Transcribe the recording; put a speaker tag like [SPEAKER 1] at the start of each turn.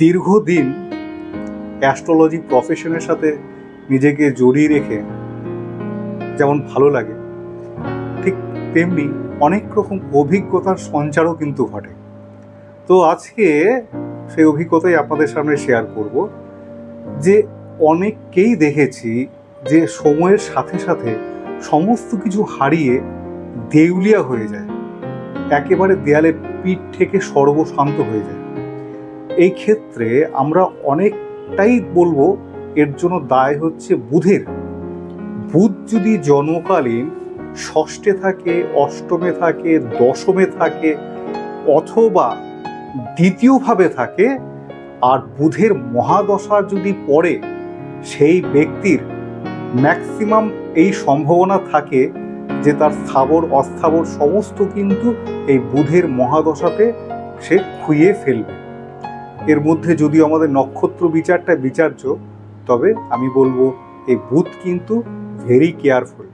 [SPEAKER 1] দীর্ঘদিন অ্যাস্ট্রোলজি প্রফেশনের সাথে নিজেকে জড়িয়ে রেখে যেমন ভালো লাগে, ঠিক তেমনি অনেক রকম অভিজ্ঞতার সঞ্চারও কিন্তু ঘটে। তো আজকে সেই অভিজ্ঞতাই আপনাদের সামনে শেয়ার করব যে অনেককেই দেখেছি যে সময়ের সাথে সাথে সমস্ত কিছু হারিয়ে দেউলিয়া হয়ে যায়, একেবারে দেয়ালে পিঠ থেকে সর্বশান্ত হয়ে যায়। এই ক্ষেত্রে আমরা অনেকটাই বলব এর জন্য দায় হচ্ছে বুধের। বুধ যদি জন্মকালীন ষষ্ঠে থাকে, অষ্টমে থাকে, দশমে থাকে অথবা দ্বিতীয়ভাবে থাকে আর বুধের মহাদশা যদি পড়ে, সেই ব্যক্তির ম্যাক্সিমাম এই সম্ভাবনা থাকে যে তার স্থাবর, অস্থাবর সমস্ত কিন্তু এই বুধের মহাদশাতে সে খুইয়ে ফেলবে। এর মধ্যে যদি আমাদের নক্ষত্র বিচারটা বিচার্য, তবে আমি বলব এই বুথ কিন্তু ভেরি কেয়ারফুল